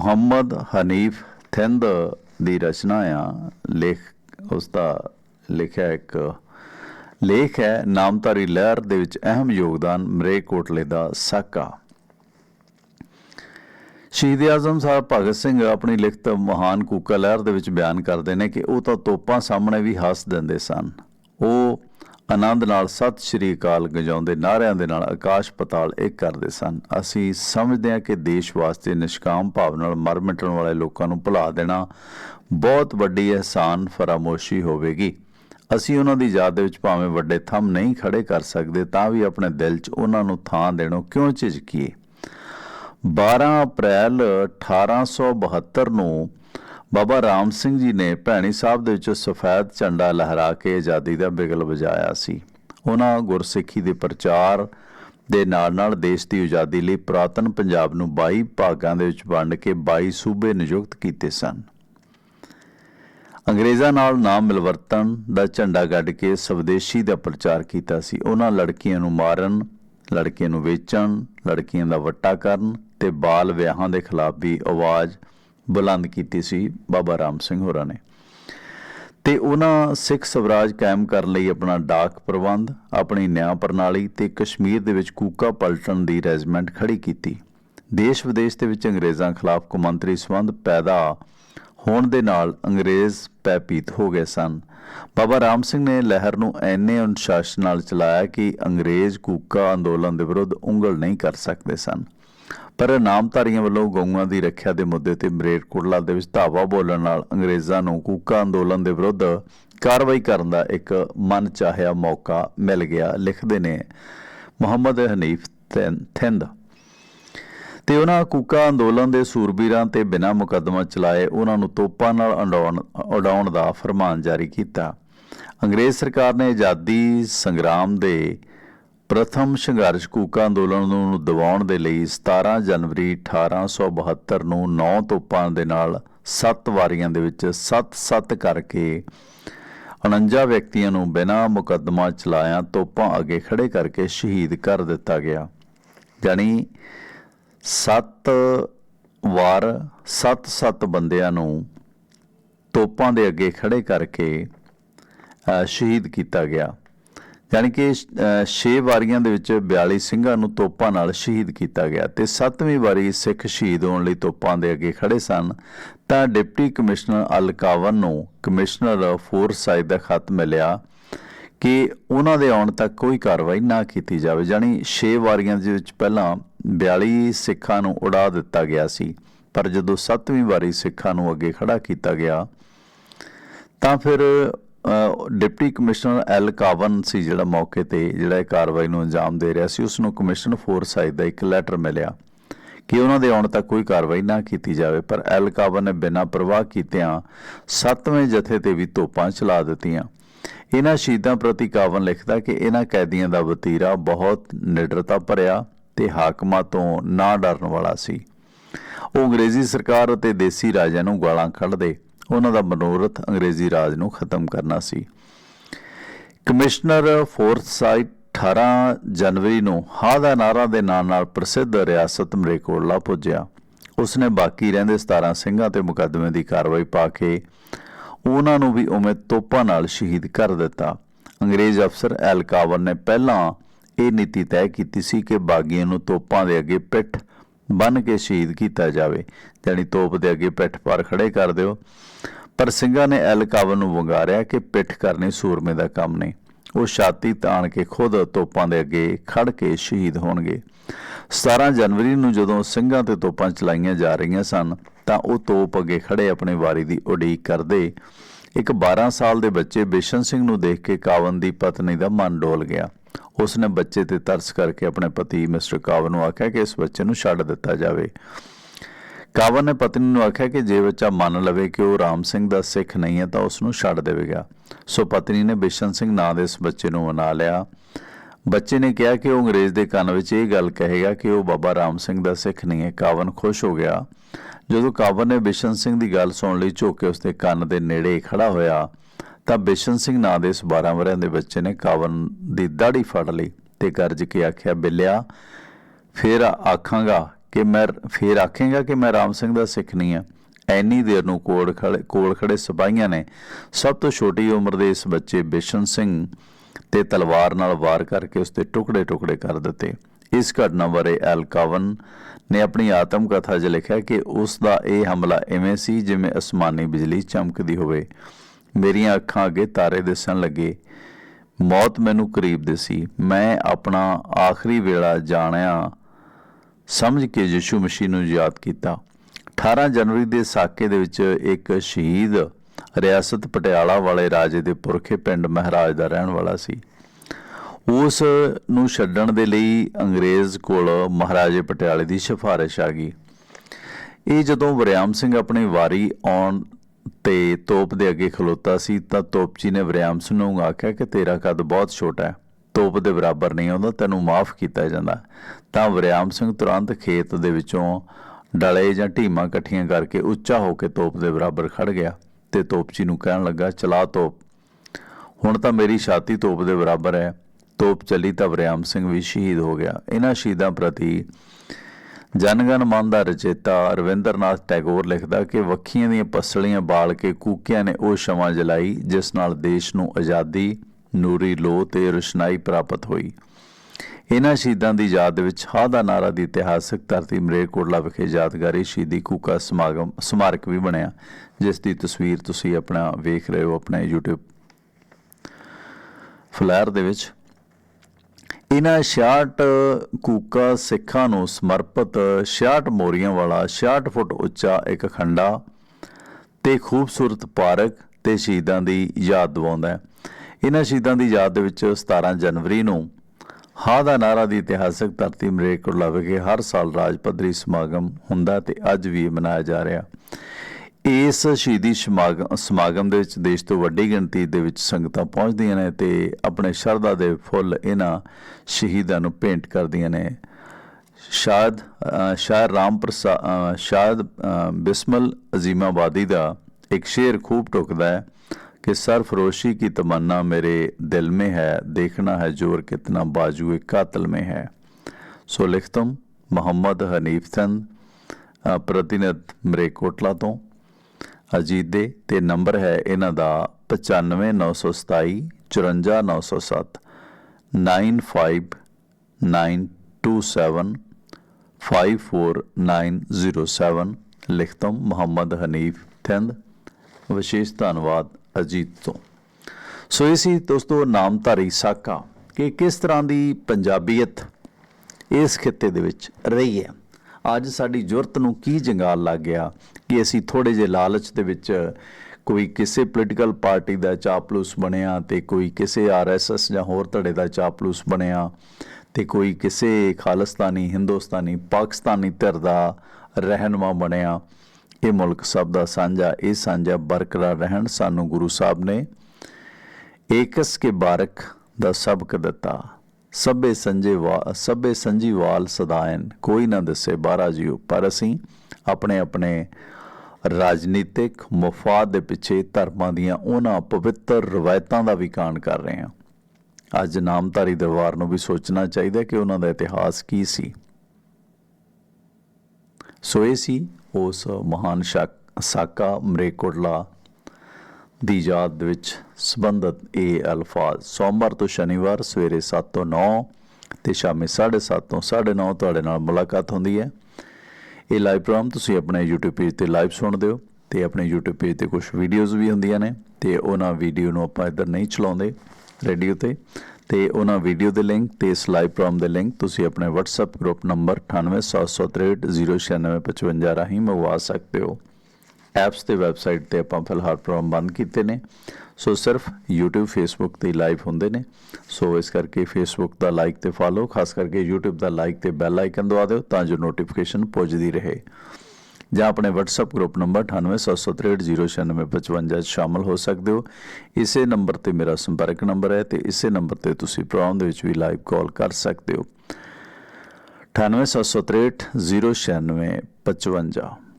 ਮੁਹੰਮਦ ਹਨੀਫ ਥਿੰਦ ਦੀ ਰਚਨਾ ਆ। ਲੇਖ, ਉਸ ਦਾ ਲਿਖਿਆ ਇੱਕ ਲੇਖ ਹੈ, ਨਾਮਧਾਰੀ ਲਹਿਰ ਦੇ ਵਿੱਚ ਅਹਿਮ ਯੋਗਦਾਨ ਮਰੇ ਕੋਟਲੇ ਦਾ ਸਾਕਾ। ਸ਼ਹੀਦ ਆਜ਼ਮ ਸਾਹਿਬ ਭਗਤ ਸਿੰਘ ਆਪਣੀ ਲਿਖਤ ਮਹਾਨ ਕੂਕਾ ਲਹਿਰ ਦੇ ਵਿੱਚ ਬਿਆਨ ਕਰਦੇ ਨੇ ਕਿ ਉਹ ਤਾਂ ਤੋਪਾਂ ਸਾਹਮਣੇ ਵੀ ਹੱਸ ਦਿੰਦੇ ਸਨ। ਉਹ ਆਨੰਦ ਨਾਲ ਸਤਿ ਸ਼੍ਰੀ ਅਕਾਲ ਗਜਾਉਂਦੇ ਨਾਰਿਆਂ ਦੇ ਨਾਲ ਆਕਾਸ਼ ਪਤਾਲ ਇੱਕ ਕਰਦੇ ਸਨ। ਅਸੀਂ ਸਮਝਦੇ ਹਾਂ ਕਿ ਦੇਸ਼ ਵਾਸਤੇ ਨਿਸ਼ਕਾਮ ਭਾਵ ਨਾਲ ਮਰ ਮਿਟਣ ਵਾਲੇ ਲੋਕਾਂ ਨੂੰ ਭੁਲਾ ਦੇਣਾ ਬਹੁਤ ਵੱਡੀ ਅਹਿਸਾਨ ਫਰਾਮੋਸ਼ੀ ਹੋਵੇਗੀ। ਅਸੀਂ ਉਹਨਾਂ ਦੀ ਯਾਦ ਦੇ ਵਿੱਚ ਭਾਵੇਂ ਵੱਡੇ ਥੰਮ ਨਹੀਂ ਖੜੇ ਕਰ ਸਕਦੇ, ਤਾਂ ਵੀ ਆਪਣੇ ਦਿਲ 'ਚ ਉਹਨਾਂ ਨੂੰ ਥਾਂ ਦੇਣੋਂ ਕਿਉਂ ਝਿਜਕੀਏ? 12 ਅਪ੍ਰੈਲ 1872 ਨੂੰ ਬਾਬਾ ਰਾਮ ਸਿੰਘ ਜੀ ਨੇ ਭੈਣੀ ਸਾਹਿਬ ਦੇ ਵਿੱਚ ਸਫੈਦ ਝੰਡਾ ਲਹਿਰਾ ਕੇ ਆਜ਼ਾਦੀ ਦਾ ਬਿਗਲ ਵਜਾਇਆ ਸੀ। ਉਹਨਾਂ ਗੁਰਸਿੱਖੀ ਦੇ ਪ੍ਰਚਾਰ ਦੇ ਨਾਲ ਨਾਲ ਦੇਸ਼ ਦੀ ਆਜ਼ਾਦੀ ਲਈ ਪੁਰਾਤਨ ਪੰਜਾਬ ਨੂੰ 22 ਭਾਗਾਂ ਦੇ ਵਿੱਚ ਵੰਡ ਕੇ 22 ਸੂਬੇ ਨਿਯੁਕਤ ਕੀਤੇ ਸਨ। ਅੰਗਰੇਜ਼ਾਂ ਨਾਲ ਨਾਮ ਮਿਲਵਰਤਨ ਦਾ ਝੰਡਾ ਗੱਡ ਕੇ ਸਵਦੇਸ਼ੀ ਦਾ ਪ੍ਰਚਾਰ ਕੀਤਾ ਸੀ। ਉਹਨਾਂ ਲੜਕੀਆਂ ਨੂੰ ਮਾਰਨ, ਲੜਕੀਆਂ ਨੂੰ ਵੇਚਣ, ਲੜਕੀਆਂ ਦਾ ਵੱਟਾ ਕਰਨ ਤੇ ਬਾਲ ਵਿਆਹਾਂ ਦੇ ਖਿਲਾਫ ਵੀ ਆਵਾਜ਼ ਬੁਲੰਦ ਕੀਤੀ ਸੀ ਬਾਬਾ ਰਾਮ ਸਿੰਘ ਹੋਰਾਂ ਨੇ। ਤੇ ਉਹਨਾਂ ਸਿੱਖ ਸਵਰਾਜ ਕਾਇਮ ਕਰਨ ਲਈ ਆਪਣਾ ਡਾਕ ਪ੍ਰਬੰਧ, ਆਪਣੀ ਨਿਆਂ ਪ੍ਰਣਾਲੀ ਤੇ ਕਸ਼ਮੀਰ ਦੇ ਵਿੱਚ ਕੂਕਾ ਪਲਟਣ ਦੀ ਰੈਜੀਮੈਂਟ ਖੜੀ ਕੀਤੀ। ਦੇਸ਼ ਵਿਦੇਸ਼ ਦੇ ਵਿੱਚ ਅੰਗਰੇਜ਼ਾਂ ਖਿਲਾਫ ਕੌਮਾਂਤਰੀ ਸੰਬੰਧ ਪੈਦਾ ਹੋਣ ਦੇ ਨਾਲ ਅੰਗਰੇਜ਼ ਪੈਪੀਤ ਹੋ ਗਏ ਸਨ। ਬਾਬਾ ਰਾਮ ਸਿੰਘ ਨੇ ਲਹਿਰ ਨੂੰ ਐਨੇ ਅਨੁਸ਼ਾਸਨ ਨਾਲ ਚਲਾਇਆ ਕਿ ਅੰਗਰੇਜ਼ ਕੂਕਾ ਅੰਦੋਲਨ ਦੇ ਵਿਰੁੱਧ ਉਂਗਲ ਨਹੀਂ ਕਰ ਸਕਦੇ ਸਨ। ਪਰ ਨਾਮਧਾਰੀਆਂ ਵੱਲੋਂ ਗਊਆਂ ਦੀ ਰੱਖਿਆ ਦੇ ਮੁੱਦੇ ਤੇ ਮਰੇਟਕੋਟਲਾ ਦੇ ਵਿੱਚ ਧਾਵਾ ਬੋਲਣ ਨਾਲ ਅੰਗਰੇਜ਼ਾਂ ਨੂੰ ਕੂਕਾ ਅੰਦੋਲਨ ਦੇ ਵਿਰੁੱਧ ਕਾਰਵਾਈ ਕਰਨ ਦਾ ਇੱਕ ਮਨ ਚਾਹਿਆ ਮੌਕਾ ਮਿਲ ਗਿਆ, ਲਿਖਦੇ ਨੇ ਮੁਹੰਮਦ ਹਨੀਫ ਥਿੰਦ। ਤੇ ਉਹਨਾਂ ਕੂਕਾ ਅੰਦੋਲਨ ਦੇ ਸੂਰਬੀਰਾਂ ਤੇ ਬਿਨਾਂ ਮੁਕੱਦਮਾ ਚਲਾਏ ਉਹਨਾਂ ਨੂੰ ਤੋਪਾਂ ਨਾਲ ਉਡਾਉਣ ਉਡਾਉਣ ਦਾ ਫਰਮਾਨ ਜਾਰੀ ਕੀਤਾ। ਅੰਗਰੇਜ਼ ਸਰਕਾਰ ਨੇ ਆਜ਼ਾਦੀ ਸੰਗਰਾਮ ਦੇ ਪ੍ਰਥਮ ਸੰਘਰਸ਼ ਕੂਕਾ ਅੰਦੋਲਨ ਨੂੰ ਦਬਾਉਣ ਦੇ ਲਈ 17 ਜਨਵਰੀ 1872 ਨੂੰ 9 ਤੋਪਾਂ ਦੇ ਨਾਲ 7 ਵਾਰੀਆਂ ਦੇ ਵਿੱਚ 7-7 ਕਰਕੇ 49 ਵਿਅਕਤੀਆਂ ਨੂੰ ਬਿਨਾਂ ਮੁਕੱਦਮਾ ਚਲਾਇਆ ਤੋਪਾਂ ਅੱਗੇ ਖੜੇ ਕਰਕੇ ਸ਼ਹੀਦ ਕਰ ਦਿੱਤਾ ਗਿਆ। ਜਾਨੀ 7 ਵਾਰ 7-7 ਬੰਦਿਆਂ ਨੂੰ ਤੋਪਾਂ ਦੇ ਅੱਗੇ ਖੜੇ ਕਰਕੇ ਸ਼ਹੀਦ ਕੀਤਾ ਗਿਆ। ਯਾਨੀ ਕਿ 6 ਵਾਰੀਆਂ ਦੇ ਵਿੱਚ 42 ਸਿੰਘਾਂ ਨੂੰ ਤੋਪਾਂ ਨਾਲ ਸ਼ਹੀਦ ਕੀਤਾ ਗਿਆ ਤੇ 7ਵੀਂ ਵਾਰੀ ਸਿੱਖ ਸ਼ਹੀਦ ਹੋਣ ਲਈ ਤੋਪਾਂ ਦੇ ਅੱਗੇ ਖੜੇ ਸਨ, ਤਾਂ ਡਿਪਟੀ ਕਮਿਸ਼ਨਰ ਅਲਕਾਵਨ ਨੂੰ ਕਮਿਸ਼ਨਰ ਫੋਰਸਾਈਡ ਦਾ ਖਤ ਮਿਲਿਆ ਕਿ ਉਹਨਾਂ ਦੇ ਆਉਣ ਤੱਕ ਕੋਈ ਕਾਰਵਾਈ ਨਾ ਕੀਤੀ ਜਾਵੇ। ਜਾਨੀ 6 ਵਾਰੀਆਂ ਦੇ ਵਿੱਚ ਪਹਿਲਾਂ 42 ਸਿੱਖਾਂ ਨੂੰ ਉਡਾ ਦਿੱਤਾ ਗਿਆ ਸੀ, ਪਰ ਜਦੋਂ 7ਵੀਂ ਵਾਰੀ ਸਿੱਖਾਂ ਨੂੰ ਅੱਗੇ ਖੜਾ ਕੀਤਾ ਗਿਆ, ਤਾਂ ਫਿਰ ਡਿਪਟੀ ਕਮਿਸ਼ਨਰ ਐਲ ਕਾਵਨ ਸੀ ਜਿਹੜਾ ਮੌਕੇ ਤੇ ਜਿਹੜਾ ਇਹ ਕਾਰਵਾਈ ਨੂੰ ਅੰਜਾਮ ਦੇ ਰਿਹਾ ਸੀ ਉਸ ਨੂੰ ਕਮਿਸ਼ਨ ਫੋਰਸਾਈਡ ਦਾ ਇੱਕ ਲੈਟਰ ਮਿਲਿਆ ਕਿ ਉਹਨਾਂ ਦੇ ਆਉਣ ਤੱਕ ਕੋਈ ਕਾਰਵਾਈ ਨਾ ਕੀਤੀ ਜਾਵੇ, ਪਰ ਐਲ ਕਾਵਨ ਨੇ ਬਿਨਾਂ ਪ੍ਰਵਾਹ ਕੀਤਿਆਂ ਸੱਤਵੇਂ ਜਥੇ ਤੇ ਵੀ ਤੋਪਾਂ ਚਲਾ ਦਿੱਤੀਆਂ। ਇਹਨਾਂ ਸ਼ਹੀਦਾਂ ਪ੍ਰਤੀ ਕਾਵਨ ਲਿਖਦਾ ਕਿ ਇਹਨਾਂ ਕੈਦੀਆਂ ਦਾ ਵਤੀਰਾ ਬਹੁਤ ਨਿਡਰਤਾ ਭਰਿਆ ਤੇ ਹਾਕਮਾਂ ਤੋਂ ਨਾ ਡਰਨ ਵਾਲਾ ਸੀ। ਉਹ ਅੰਗਰੇਜ਼ੀ ਸਰਕਾਰ ਅਤੇ ਦੇਸੀ ਰਾਜਿਆਂ ਨੂੰ ਗਾਲਾਂ ਕੱਢਦੇ ਉਹਨਾਂ ਦਾ ਮਨੋਰਥ ਅੰਗਰੇਜ਼ੀ ਰਾਜ ਨੂੰ ਖਤਮ ਕਰਨਾ ਸੀ। ਕਮਿਸ਼ਨਰ ਫੋਰਸਾਈਟ 18 ਜਨਵਰੀ ਨੂੰ ਹਾ ਦਾ ਨਾਰਾ ਦੇ ਨਾਂ ਨਾਲ ਪ੍ਰਸਿੱਧ ਰਿਆਸਤ ਮਰੇਕੋਟਲਾ ਪੁੱਜਿਆ। ਉਸਨੇ ਬਾਕੀ ਰਹਿੰਦੇ 17 ਸਿੰਘਾਂ ਤੇ ਮੁਕੱਦਮੇ ਦੀ ਕਾਰਵਾਈ ਪਾ ਕੇ ਉਹਨਾਂ ਨੂੰ ਵੀ ਉਵੇਂ ਤੋਪਾਂ ਨਾਲ ਸ਼ਹੀਦ ਕਰ ਦਿੱਤਾ। ਅੰਗਰੇਜ਼ ਅਫਸਰ ਐਲਕਾਵਨ ਨੇ ਪਹਿਲਾਂ ਇਹ ਨੀਤੀ ਤੈਅ ਕੀਤੀ ਸੀ ਕਿ ਬਾਗੀਆਂ ਨੂੰ ਤੋਪਾਂ ਦੇ ਅੱਗੇ ਪਿੱਠ ਬੰਨ ਕੇ ਸ਼ਹੀਦ ਕੀਤਾ ਜਾਵੇ। ਜਾਣੀ ਤੋਪ ਦੇ ਅੱਗੇ ਪਿੱਠ ਪਰ ਖੜੇ ਕਰ ਦਿਓ। ਪਰ ਸਿੰਘਾਂ ਨੇ ਐਲ ਐਲਕਾਵਨ ਨੂੰ ਵੰਗਾਰਿਆ ਕਿ ਪਿੱਠ ਕਰਨੀ ਸੂਰਮੇ ਦਾ ਕੰਮ ਨਹੀਂ ਉਹ ਛਾਤੀ ਤਾਣ ਕੇ ਖੁਦ ਤੋਪਾਂ ਦੇ ਅੱਗੇ ਖੜ ਕੇ ਸ਼ਹੀਦ ਹੋਣਗੇ। 17 ਜਨਵਰੀ ਨੂੰ ਜਦੋਂ ਸਿੰਘਾਂ ਤੇ ਤੋਪਾਂ ਚਲਾਈਆਂ ਜਾ ਰਹੀਆਂ ਸਨ, ਤਾਂ ਉਹ ਤੋਪ ਅੱਗੇ ਖੜੇ ਆਪਣੀ ਵਾਰੀ ਦੀ ਉਡੀਕ ਕਰਦੇ। ਇੱਕ 12 ਸਾਲ ਦੇ ਬੱਚੇ ਬਿਸ਼ਨ ਸਿੰਘ ਨੂੰ ਦੇਖ ਕੇ ਕਾਵਨ ਦੀ ਪਤਨੀ ਦਾ ਮਨ ਡੋਲ ਗਿਆ। ਉਸ ਨੇ ਬੱਚੇ ਤੇ ਤਰਸ ਕਰਕੇ ਆਪਣੇ ਪਤੀ ਮਿਸਟਰ ਕਾਵਨ ਨੂੰ ਆਖਿਆ ਕਿ ਇਸ ਬੱਚੇ ਨੂੰ ਛੱਡ ਦਿੱਤਾ ਜਾਵੇ। ਕਾਵਨ ਨੇ ਪਤਨੀ ਨੂੰ ਆਖਿਆ ਕਿ ਜੇ ਬੱਚਾ ਮੰਨ ਲਵੇ ਕਿ ਉਹ ਰਾਮ ਸਿੰਘ ਦਾ ਸਿੱਖ ਨਹੀਂ ਹੈ ਤਾਂ ਉਸ ਨੂੰ ਛੱਡ ਦੇਵੇਗਾ। ਸੋ ਪਤਨੀ ਨੇ ਬਿਸ਼ਨ ਸਿੰਘ ਨਾਂ ਦੇ ਇਸ ਬੱਚੇ ਨੂੰ ਮਨਾ ਲਿਆ। ਬੱਚੇ ਨੇ ਕਿਹਾ ਕਿ ਉਹ ਅੰਗਰੇਜ਼ ਦੇ ਕੰਨ ਵਿੱਚ ਇਹ ਗੱਲ ਕਹੇਗਾ ਕਿ ਉਹ ਬਾਬਾ ਰਾਮ ਸਿੰਘ ਦਾ ਸਿੱਖ ਨਹੀਂ ਹੈ। ਕਾਵਨ ਖੁਸ਼ ਹੋ ਗਿਆ। ਜਦੋਂ ਕਾਵਨ ਨੇ ਬਿਸ਼ਨ ਸਿੰਘ ਦੀ ਗੱਲ ਸੁਣ ਲਈ, ਝੁੱਕ ਕੇ ਉਸਦੇ ਕੰਨ ਦੇ ਨੇੜੇ ਖੜਾ ਹੋਇਆ ਤਾਂ ਬਿਸ਼ਨ ਸਿੰਘ ਨਾਂ ਦੇ ਇਸ 12 ਵਰਿਆਂ ਦੇ ਬੱਚੇ ਨੇ ਕਾਵਨ ਦੀ ਦਾੜੀ ਫੜ ਲਈ ਤੇ ਗਰਜ ਕੇ ਆਖਿਆ, ਬਿੱਲਿਆ, ਫਿਰ ਆਖਾਂਗਾ ਕਿ ਮੈਂ ਫੇਰ ਆਖੇਗਾ ਕਿ ਮੈਂ ਰਾਮ ਸਿੰਘ ਦਾ ਸਿੱਖ ਨਹੀਂ ਆ ਐਨੀ ਦੇਰ ਨੂੰ ਕੋਲ ਖੜੇ ਕੋਲ ਖੜੇ ਸਿਪਾਹੀਆਂ ਨੇ ਸਭ ਤੋਂ ਛੋਟੀ ਉਮਰ ਦੇ ਇਸ ਬੱਚੇ ਬਿਸ਼ਨ ਸਿੰਘ ਤੇ ਤਲਵਾਰ ਨਾਲ ਵਾਰ ਕਰਕੇ ਉਸ ਤੇ ਟੁਕੜੇ ਟੁਕੜੇ ਕਰ ਦਿੱਤੇ। ਇਸ ਘਟਨਾ ਬਾਰੇ ਐਲਕਾਵਨ ਨੇ ਆਪਣੀ ਆਤਮ ਕਥਾ 'ਚ ਲਿਖਿਆ ਕਿ ਉਸ ਦਾ ਇਹ ਹਮਲਾ ਐਵੇਂ ਸੀ ਜਿਵੇਂ ਅਸਮਾਨੀ ਬਿਜਲੀ ਚਮਕਦੀ ਹੋਵੇ। ਮੇਰੀਆਂ ਅੱਖਾਂ ਅੱਗੇ ਤਾਰੇ ਦਿਸਣ ਲੱਗੇ। ਮੌਤ ਮੈਨੂੰ ਕਰੀਬ ਦਿਸੀ। ਮੈਂ ਆਪਣਾ ਆਖਰੀ ਵੇਲਾ ਜਾਣਿਆ। ਸਮਝ ਕੇ ਯਿਸੂ ਮਸੀਹ ਨੂੰ ਯਾਦ ਕੀਤਾ। 18 ਜਨਵਰੀ ਦੇ ਸਾਕੇ ਦੇ ਵਿੱਚ ਇੱਕ ਸ਼ਹੀਦ ਰਿਆਸਤ ਪਟਿਆਲਾ ਵਾਲੇ ਰਾਜੇ ਦੇ ਪੁਰਖੇ ਪਿੰਡ ਮਹਾਰਾਜ ਦਾ ਰਹਿਣ ਵਾਲਾ ਸੀ। ਉਸ ਨੂੰ ਛੱਡਣ ਦੇ ਲਈ ਅੰਗਰੇਜ਼ ਕੋਲ ਮਹਾਰਾਜੇ ਪਟਿਆਲੇ ਦੀ ਸਿਫਾਰਿਸ਼ ਆ ਗਈ। ਇਹ ਜਦੋਂ ਵਰਿਆਮ ਸਿੰਘ ਆਪਣੀ ਵਾਰੀ ਆਉਣ ਤੇ ਤੋਪ ਦੇ ਅੱਗੇ ਖਲੋਤਾ ਸੀ, ਤਾਂ ਤੋਪਚੀ ਨੇ ਵਰਿਆਮ ਸਿੰਘ ਨੂੰ ਆਖਿਆ ਕਿ ਤੇਰਾ ਕੱਦ ਬਹੁਤ ਛੋਟਾ ਹੈ। ਤੋਪ ਦੇ ਬਰਾਬਰ ਨਹੀਂ ਆਉਂਦਾ, ਤੈਨੂੰ ਮਾਫ ਕੀਤਾ ਜਾਂਦਾ। ਤਾਂ ਵਰਿਆਮ ਸਿੰਘ ਤੁਰੰਤ ਖੇਤ ਦੇ ਵਿੱਚੋਂ ਡਲੇ ਜਾਂ ਢੀਮਾਂ ਇਕੱਠੀਆਂ ਕਰਕੇ ਉੱਚਾ ਹੋ ਕੇ ਤੋਪ ਦੇ ਬਰਾਬਰ ਖੜ ਗਿਆ ਤੇ ਤੋਪਚੀ ਨੂੰ ਕਹਿਣ ਲੱਗਾ, ਚਲਾ ਤੋਪ। ਹੁਣ ਤਾਂ ਮੇਰੀ ਛਾਤੀ ਤੋਪ ਦੇ ਬਰਾਬਰ ਹੈ। ਤੋਪ ਚੱਲੀ ਤਾਂ ਵਰਿਆਮ ਸਿੰਘ ਵੀ ਸ਼ਹੀਦ ਹੋ ਗਿਆ। ਇਹਨਾਂ ਸ਼ਹੀਦਾਂ ਪ੍ਰਤੀ ਜਨਗਣ ਮਨ ਦਾ ਰਚੇਤਾ ਰਵਿੰਦਰਨਾਥ ਟੈਗੋਰ ਲਿਖਦਾ ਕਿ ਵੱਖੀਆਂ ਦੀਆਂ ਪਸਲੀਆਂ ਬਾਲ ਕੇ ਕੂਕਿਆਂ ਨੇ ਉਹ ਸ਼ਮਾ ਜਲਾਈ, ਜਿਸ ਨਾਲ ਦੇਸ਼ ਨੂੰ ਆਜ਼ਾਦੀ, ਨੂਰੀ ਲੋ ਤੇ ਰੁਸ਼ਨਾਈ ਪ੍ਰਾਪਤ ਹੋਈ। ਇਹਨਾਂ ਸ਼ਹੀਦਾਂ ਦੀ ਯਾਦ ਵਿੱਚ ਹਾ ਦਾ ਨਾਰਾ ਦੀ ਇਤਿਹਾਸਕ ਧਰਤੀ ਮਰੇਕੋਟਲਾ ਵਿਖੇ ਯਾਦਗਾਰੀ ਸ਼ਹੀਦੀ ਕੂਕਾ ਸਮਾਗਮ, ਸਮਾਰਕ ਵੀ ਬਣਿਆ, ਜਿਸ ਦੀ ਤਸਵੀਰ ਤੁਸੀਂ ਆਪਣਾ ਵੇਖ ਰਹੇ ਹੋ ਆਪਣੇ YouTube ਫਲੈਰ ਦੇ ਵਿੱਚ। ਇਹਨਾਂ 66 ਕੂਕਾ ਸਿੱਖਾਂ ਨੂੰ ਸਮਰਪਿਤ 66 ਮੋਰੀਆਂ ਵਾਲਾ 66 ਫੁੱਟ ਉੱਚਾ ਇੱਕ ਖੰਡਾ ਤੇ ਖੂਬਸੂਰਤ ਪਾਰਕ ਤੇ ਸ਼ਹੀਦਾਂ ਦੀ ਯਾਦ ਦਿਵਾਉਂਦਾ ਹੈ। ਇਹਨਾਂ ਸ਼ਹੀਦਾਂ ਦੀ ਯਾਦ ਦੇ ਵਿੱਚ 17 ਜਨਵਰੀ ਨੂੰ ਹਾ ਦਾ ਨਾਰਾ ਦੀ ਇਤਿਹਾਸਕ ਧਰਤੀ ਮਰੇਕੁਲਾ ਵਿਖੇ ਹਰ ਸਾਲ ਰਾਜ ਪੱਧਰੀ ਸਮਾਗਮ ਹੁੰਦਾ ਤੇ ਅੱਜ ਵੀ ਮਨਾਇਆ ਜਾ ਰਿਹਾ। ਇਸ ਸ਼ਹੀਦੀ ਸਮਾਗਮ ਸਮਾਗਮ ਦੇ ਵਿੱਚ ਦੇਸ਼ ਤੋਂ ਵੱਡੀ ਗਿਣਤੀ ਦੇ ਵਿੱਚ ਸੰਗਤਾਂ ਪਹੁੰਚਦੀਆਂ ਨੇ ਤੇ ਆਪਣੇ ਸ਼ਰਧਾ ਦੇ ਫੁੱਲ ਇਹਨਾਂ ਸ਼ਹੀਦਾਂ ਨੂੰ ਭੇਂਟ ਕਰਦੀਆਂ ਨੇ ਸ਼ਾਇਦ ਅ, ਸ਼ਾਇਰ ਰਾਮ ਪ੍ਰਸਾਦ ਸ਼ਾਇਦ ਅ, ਬਿਸਮਲ ਅਜ਼ੀਮਾਬਾਦੀ ਦਾ ਇੱਕ ਸ਼ੇਰ ਖੂਬ ਟੁਕਦਾ ਹੈ कि सरफरोशी की तमन्ना मेरे दिल में है देखना है जोर कितना बाजुए कातल में है ਸੋ ਲਿਖਤਮ ਮੁਹੰਮਦ ਹਨੀਫ ਚੰਦ ਅ, ਪ੍ਰਤੀਨਿਧ ਮਰੇਕੋਟਲਾ ਤੋਂ ਅਜੀਤ ਦੇ ਤੇ ਨੰਬਰ ਹੈ ਇਹਨਾਂ ਦਾ 95927 54907 9592754907 54907 ਲਿਖਤਮ ਮੁਹੰਮਦ ਹਨੀਫ ਥਿੰਦ। ਵਿਸ਼ੇਸ਼ ਧੰਨਵਾਦ ਅਜੀਤ ਤੋਂ। ਸੋ ਇਹ ਦੋਸਤੋ ਨਾਮਧਾਰੀ ਸਾਕਾ ਕਿ ਕਿਸ ਤਰ੍ਹਾਂ ਦੀ ਪੰਜਾਬੀਅਤ ਇਸ ਖਿੱਤੇ ਦੇ ਵਿੱਚ ਰਹੀ ਹੈ। ਅੱਜ ਸਾਡੀ ਜੁਰਤ ਨੂੰ ਕੀ ਜੰਗਾਲ ਲੱਗ ਗਿਆ ਕਿ ਅਸੀਂ ਥੋੜੇ ਜਿਹੇ ਲਾਲਚ ਦੇ ਵਿੱਚ ਕੋਈ ਕਿਸੇ ਪੋਲੀਟੀਕਲ ਪਾਰਟੀ ਦਾ ਚਾਪਲੂਸ ਬਣਿਆ ਤੇ ਕੋਈ ਕਿਸੇ ਆਰਐਸਐਸ ਜਾਂ ਹੋਰ ਧੜੇ ਦਾ ਚਾਪਲੂਸ ਬਣਿਆ ਤੇ ਕੋਈ ਕਿਸੇ ਖਾਲਿਸਤਾਨੀ, ਹਿੰਦੁਸਤਾਨੀ, ਪਾਕਿਸਤਾਨੀ ਧਿਰ ਦਾ ਰਹਿਨੁਮਾ ਬਣਿਆ। ਇਹ ਮੁਲਕ ਸਭ ਦਾ ਸਾਂਝਾ, ਇਹ ਸਾਂਝਾ ਬਰਕਰਾਰ ਰਹਿਣ, ਸਾਨੂੰ ਗੁਰੂ ਸਾਹਿਬ ਨੇ ਏਕਸ ਕੇ ਬਾਰਕ ਦਾ ਸਬਕ ਦਿੱਤਾ। ਸਭੇ ਸੰਜੇ ਵਾ, ਸਭੇ ਸੰਜੀ ਵਾਲ ਸਦਾਇਨ, ਕੋਈ ਨਾ ਦੱਸੇ ਬਾਰਾ ਜੀਓ। ਪਰ ਅਸੀਂ ਆਪਣੇ ਆਪਣੇ ਰਾਜਨੀਤਿਕ ਮਫਾਦ ਦੇ ਪਿੱਛੇ ਧਰਮਾਂ ਦੀਆਂ ਉਹਨਾਂ ਪਵਿੱਤਰ ਰਵਾਇਤਾਂ ਦਾ ਵੀ ਕਾਣ ਕਰ ਰਹੇ ਹਾਂ। ਅੱਜ ਨਾਮਧਾਰੀ ਦਰਬਾਰ ਨੂੰ ਵੀ ਸੋਚਣਾ ਚਾਹੀਦਾ ਕਿ ਉਹਨਾਂ ਦਾ ਇਤਿਹਾਸ ਕੀ ਸੀ। ਸੋ ਇਹ ਸੀ ਉਸ ਮਹਾਨ ਸ਼ਾਕ- ਸਾਕਾ ਮਰੇਕੋਟਲਾ ਦੀ ਯਾਦ ਦੇ ਵਿੱਚ ਸੰਬੰਧਿਤ ਇਹ ਅਲਫਾਜ਼, ਸੋਮਵਾਰ ਤੋਂ ਸ਼ਨੀਵਾਰ ਸਵੇਰੇ 7 ਤੋਂ 9 ਤੇ ਸ਼ਾਮੇ 7:30 ਤੋਂ 9:30 ਤੁਹਾਡੇ ਨਾਲ ਮੁਲਾਕਾਤ ਹੁੰਦੀ ਹੈ। ਇਹ ਲਾਈਵ ਪ੍ਰੋਗਰਾਮ ਤੁਸੀਂ ਆਪਣੇ YouTube ਪੇਜ ਤੇ ਲਾਈਵ ਸੁਣਦੇ ਹੋ ਤੇ ਆਪਣੇ YouTube ਪੇਜ ਤੇ ਕੁਝ ਵੀਡੀਓਜ਼ ਵੀ ਹੁੰਦੀਆਂ ਨੇ ਤੇ ਉਹਨਾਂ ਵੀਡੀਓ ਨੂੰ ਆਪਾਂ ਇੱਧਰ ਨਹੀਂ ਚਲਾਉਂਦੇ ਰੇਡੀਓ ਤੇ ਤੇ ਉਹਨਾਂ ਵੀਡੀਓ ਦੇ ਲਿੰਕ ਤੇ ਇਸ ਲਾਈਵ ਪ੍ਰੋਗਰਾਮ ਦੇ ਲਿੰਕ ਤੁਸੀਂ ਆਪਣੇ WhatsApp ਗਰੁੱਪ ਨੰਬਰ 9873609555 ਰਾਹੀਂ ਮੰਗਵਾ ਸਕਦੇ ਹੋ। ਐਪਸ ਤੇ ਵੈਬਸਾਈਟ ਤੇ ਆਪਾਂ ਫਿਲਹਾਲ ਪ੍ਰੋਗਰਾਮ ਬੰਦ ਕੀਤੇ ਨੇ। ਸੋ ਸਿਰਫ YouTube, Facebook ਤੇ ਲਾਈਵ ਹੁੰਦੇ ਨੇ। ਸੋ ਇਸ ਕਰਕੇ Facebook ਦਾ ਲਾਈਕ ਤੇ ਫਾਲੋ ਖਾਸ ਕਰਕੇ YouTube ਦਾ ਲਾਈਕ ਤੇ ਬੈਲ ਆਈਕਨ ਦਬਾ ਦਿਓ ਤਾਂ ਜੋ ਨੋਟੀਫਿਕੇਸ਼ਨ ਪਹੁੰਚਦੀ ਰਹੇ। ਜਾਂ ਆਪਣੇ WhatsApp ਗਰੁੱਪ ਨੰਬਰ 9876309555 'ਚ ਸ਼ਾਮਲ ਹੋ ਸਕਦੇ ਹੋ। ਇਸੇ ਨੰਬਰ ਤੇ ਮੇਰਾ ਸੰਪਰਕ ਨੰਬਰ ਹੈ ਤੇ ਇਸੇ ਨੰਬਰ ਤੇ ਤੁਸੀਂ ਪ੍ਰੋਗਰਾਮ ਦੇ ਵਿੱਚ ਵੀ ਲਾਈਵ ਕਾਲ ਕਰ ਸਕਦੇ ਹੋ। 9876309555